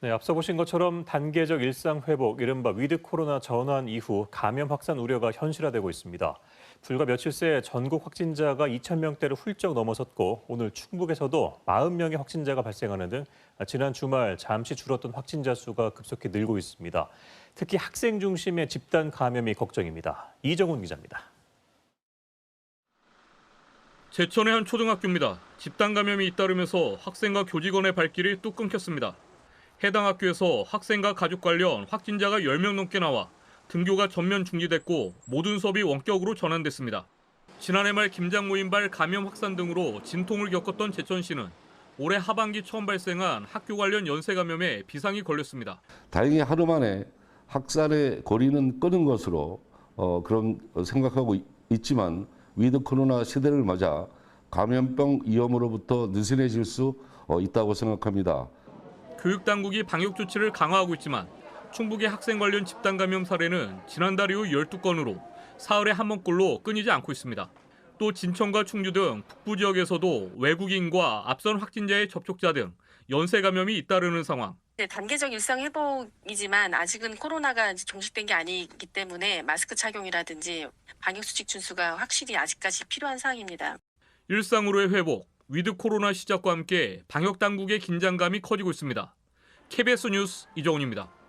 네, 앞서 보신 것처럼 단계적 일상 회복, 이른바 위드 코로나 전환 이후 감염 확산 우려가 현실화되고 있습니다. 불과 며칠 새 전국 확진자가 2천 명대를 훌쩍 넘어섰고 오늘 충북에서도 40명의 확진자가 발생하는 등 지난 주말 잠시 줄었던 확진자 수가 급속히 늘고 있습니다. 특히 학생 중심의 집단 감염이 걱정입니다. 이정훈 기자입니다. 제천의 한 초등학교입니다. 집단 감염이 잇따르면서 학생과 교직원의 발길이 뚝 끊겼습니다. 해당 학교에서 학생과 가족 관련 확진자가 10명 넘게 나와 등교가 전면 중지됐고 모든 수업이 원격으로 전환됐습니다. 지난해 말 김장 모임발 감염 확산 등으로 진통을 겪었던 제천시는 올해 하반기 처음 발생한 학교 관련 연쇄 감염에 비상이 걸렸습니다. 다행히 하루 만에 확산의 고리는 끊은 것으로 어, 그런 생각하고 있- 있지만 위드 코로나 시대를 맞아 감염병 위험으로부터 느슨해질 수 어, 있다고 생각합니다. 교육당국이 방역 조치를 강화하고 있지만 충북의 학생 관련 집단 감염 사례는 지난달 이후 12건으로 사흘에 한 번꼴로 끊이지 않고 있습니다. 또 진천과 충주 등 북부 지역에서도 외국인과 앞선 확진자의 접촉자 등 연쇄 감염이 잇따르는 상황. 네, 단계적 일상 회복이지만 아직은 코로나가 종식된 게 아니기 때문에 마스크 착용이라든지 방역 수칙 준수가 확실히 아직까지 필요한 사항입니다. 일상으로의 회복, 위드 코로나 시작과 함께 방역 당국의 긴장감이 커지고 있습니다. KBS 뉴스 이정훈입니다.